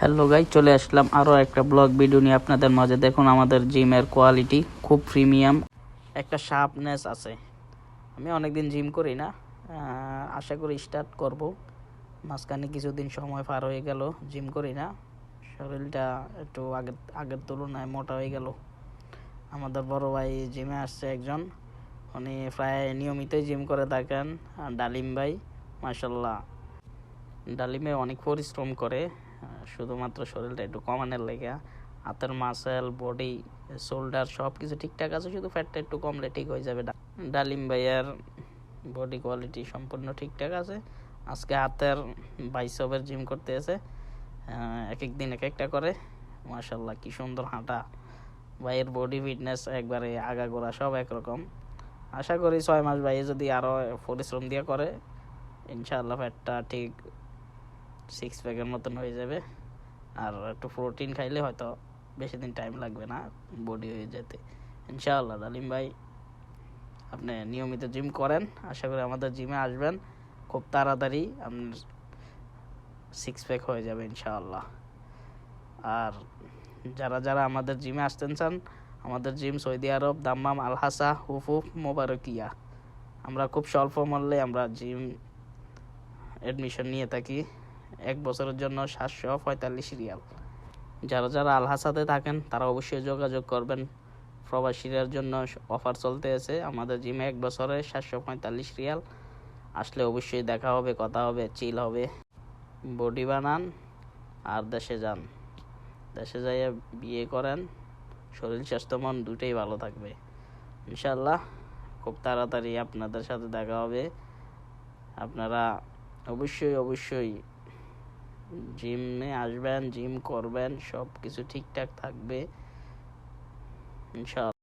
Hello guy চলে আসলাম আরও একটা ব্লগ ভিডিও নিয়ে আপনাদের মাঝে। দেখুন আমাদের জিমের কোয়ালিটি খুব প্রিমিয়াম একটা শার্পনেস আছে। আমি অনেকদিন জিম করি না। আশা করি স্টার্ট করব। মাঝখানে কিছুদিন সময় পার হয়ে গেল জিম করি না। শরীরটা একটু আগের আগের তুলনায় মোটা হয়ে গেল। আমাদের বড় ভাই জিমে আসছে একজন। উনি প্রায় নিয়মিতই জিম করে থাকেন। ডালিম ভাই মাসাল্লাহ ডালিমে অনেক পরিশ্রম করে। শুধুমাত্র শরীরটা একটু কমানোর লেগে, হাতের মাসেল বডি শোল্ডার সব কিছু ঠিকঠাক আছে, শুধু ফ্যাটটা একটু কমলে ঠিক হয়ে যাবে। ডালিম ভাইয়ার বডি কোয়ালিটি সম্পূর্ণ ঠিকঠাক আছে। আজকে হাতের বাইসবের জিম করতে এসে এক এক দিন এক একটা করে মাশাল্লাহ কি সুন্দর হাঁটা। ভাইয়ের বডি ফিটনেস একবারে আগাগোড়া, সব একরকম। আশা করি ছয় মাস ভাইয়ে যদি আরও পরিশ্রম দিয়ে করে, ইনশাআল্লাহ ফ্যাটটা ঠিক সিক্স প্যাকের মতন হয়ে যাবে। আর একটু প্রোটিন খাইলে হয়তো বেশি দিন টাইম লাগবে না বডি হয়ে যেতে। ইনশাআল্লাহ ডালিম ভাই, আপনি নিয়মিত জিম করেন। আশা করি আমাদের জিমে আসবেন। খুব তাড়াতাড়ি আপনার সিক্স প্যাক হয়ে যাবে ইনশাআল্লাহ। আর যারা যারা আমাদের জিমে আসতেন চান, আমাদের gym Saudi Arab, Dammam, Al Hasa, Hofuf, Mubarakiya. আমরা খুব স্বল্প মূল্যে আমরা জিম অ্যাডমিশন নিয়ে থাকি। এক বছরের জন্য সাতশো পঁয়তাল্লিশ রিয়াল। যারা যারা আলহাসাতে থাকেন, তারা অবশ্যই যোগাযোগ করবেন। প্রবাসীদের জন্য অফার চলতে আছে আমাদের জিমে এক বছরে সাতশো পঁয়তাল্লিশ রিয়াল। আসলে অবশ্যই দেখা হবে, কথা হবে, চিল হবে। বডি বানান আর দেশে যান। দেশে যাইয়ে বিয়ে করেন, শরীর, স্বাস্থ্য, মন দুটোই ভালো থাকবে। ইনশাল্লাহ খুব তাড়াতাড়ি আপনাদের সাথে দেখা হবে। আপনারা অবশ্যই অবশ্যই জিমে আসবেন জিম করবেন সব কিছু ঠিকঠাক থাকবে। ইনশাআল্লাহ।